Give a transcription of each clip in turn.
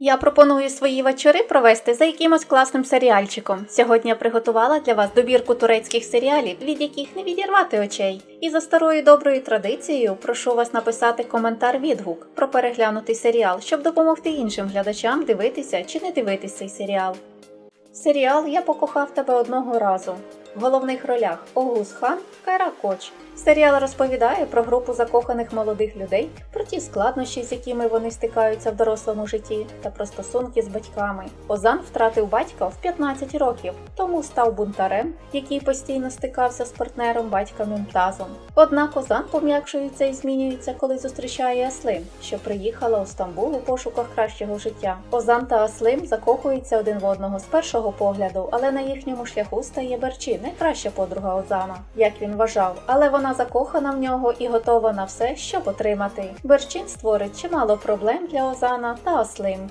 Я пропоную свої вечори провести за якимось класним серіальчиком. Сьогодні я приготувала для вас добірку турецьких серіалів, від яких не відірвати очей. І за старою доброю традицією прошу вас написати коментар відгук про переглянутий серіал, щоб допомогти іншим глядачам дивитися чи не дивитися цей серіал. Серіал Я покохав тебе одного разу. В головних ролях Огуз Хан, Кайра Коч. Серіал розповідає про групу закоханих молодих людей, про ті складнощі, з якими вони стикаються в дорослому житті, та про стосунки з батьками. Озан втратив батька в 15 років, тому став бунтарем, який постійно стикався з партнером батька Мюмтазом. Однак Озан пом'якшується і змінюється, коли зустрічає Аслим, що приїхала у Стамбул у пошуках кращого життя. Озан та Аслим закохуються один в одного з першого погляду, але на їхньому шляху стає Берчі, найкраща подруга Озана, як він вважав, але вона закохана в нього і готова на все, щоб отримати. Берчин створить чимало проблем для Озана та Аслим.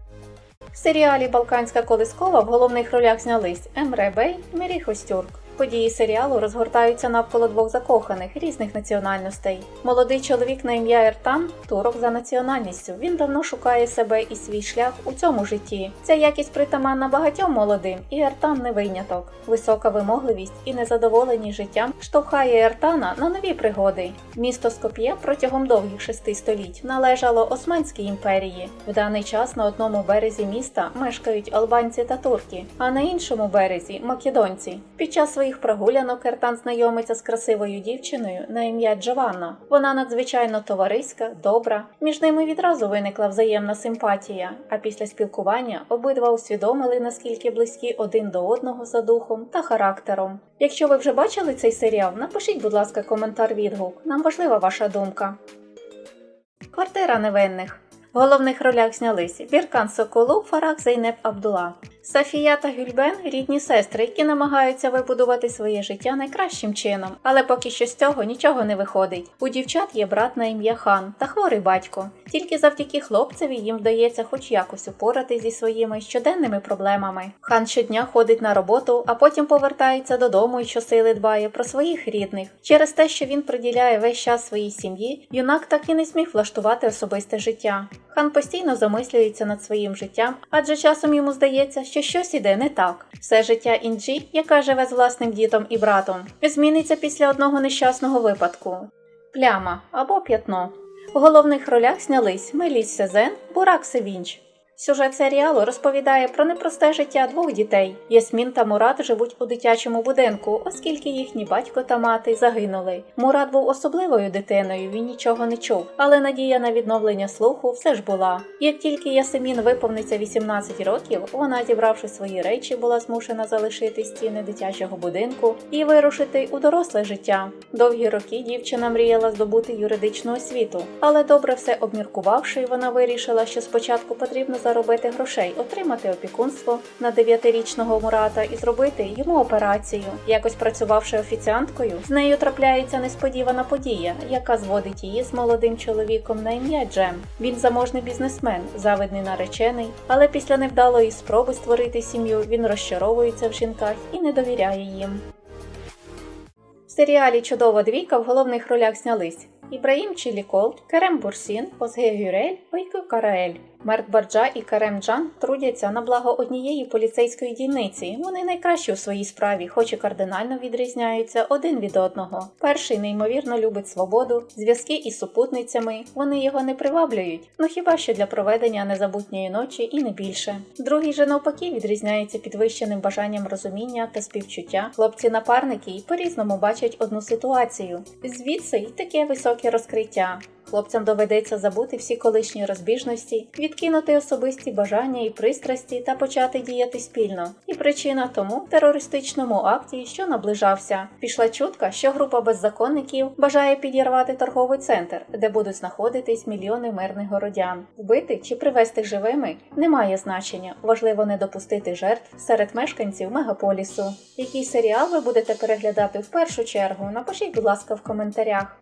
В серіалі Балканська колискова в головних ролях знялись Емре Бей, Мірі Хостюрк. Події серіалу розгортаються навколо двох закоханих різних національностей. Молодий чоловік на ім'я Ертан турок за національністю. Він давно шукає себе і свій шлях у цьому житті. Ця якість притаманна багатьом молодим, і Ертан не виняток. Висока вимогливість і незадоволеність життям штовхає Ертана на нові пригоди. Місто Скоп'є протягом довгих шести століть належало Османській імперії. В даний час на одному березі міста мешкають албанці та турки, а на іншому березі македонці. Під час своїх прогулянок Ертан знайомиться з красивою дівчиною на ім'я Джованна. Вона надзвичайно товариська, добра. Між ними відразу виникла взаємна симпатія. А після спілкування обидва усвідомили, наскільки близькі один до одного за духом та характером. Якщо ви вже бачили цей серіал, напишіть, будь ласка, коментар відгук. Нам важлива ваша думка. Квартира невинних. В головних ролях знялись Біркан Соколу, Фарах Зейнеп Абдула. Сафія та Гюльбен рідні сестри, які намагаються вибудувати своє життя найкращим чином, але поки що з цього нічого не виходить. У дівчат є брат на ім'я Хан та хворий батько. Тільки завдяки хлопцеві їм вдається хоч якось упоратись зі своїми щоденними проблемами. Хан щодня ходить на роботу, а потім повертається додому і щосили дбає про своїх рідних. Через те, що він приділяє весь час своїй сім'ї, юнак так і не зміг влаштувати особисте життя. Хан постійно замислюється над своїм життям, адже часом йому здається, що щось іде не так. Все життя Інджі, яка живе з власним дітом і братом, зміниться після одного нещасного випадку. Пляма або п'ятно. У головних ролях знялись Меліс Сезен, Бурак Севінч. Сюжет серіалу розповідає про непросте життя двох дітей. Ясмін та Мурат живуть у дитячому будинку, оскільки їхні батько та мати загинули. Мурат був особливою дитиною, він нічого не чув, але надія на відновлення слуху все ж була. Як тільки Ясемін виповниться 18 років, вона, зібравши свої речі, була змушена залишити стіни дитячого будинку і вирушити у доросле життя. Довгі роки дівчина мріяла здобути юридичну освіту, але добре все обміркувавши, вона вирішила, що спочатку потрібно заробити грошей, отримати опікунство на 9-річного Мурата і зробити йому операцію. Якось працювавши офіціанткою, з нею трапляється несподівана подія, яка зводить її з молодим чоловіком на ім'я Джем. Він заможний бізнесмен, завидний наречений, але після невдалої спроби створити сім'ю він розчаровується в жінках і не довіряє їм. В серіалі Чудова двійка в головних ролях знялись Ібраїм Чілікол, Керем Бурсін, Озге Гюрель, Ойко Караель. Мерт Барджа і Карем Джан трудяться на благо однієї поліцейської дільниці. Вони найкращі у своїй справі, хоч і кардинально відрізняються один від одного. Перший неймовірно любить свободу, зв'язки із супутницями. Вони його не приваблюють, ну хіба що для проведення незабутньої ночі і не більше. Другий же навпаки відрізняється підвищеним бажанням розуміння та співчуття. Хлопці-напарники й по-різному бачать одну ситуацію. Звідси й таке високе розкриття. Хлопцям доведеться забути всі колишні розбіжності, відкинути особисті бажання і пристрасті та почати діяти спільно. І причина тому терористичному акті, що наближався, пішла чутка, що група беззаконників бажає підірвати торговий центр, де будуть знаходитись мільйони мирних городян. Вбити чи привезти живими немає значення. Важливо не допустити жертв серед мешканців мегаполісу. Який серіал ви будете переглядати в першу чергу? Напишіть, будь ласка, в коментарях.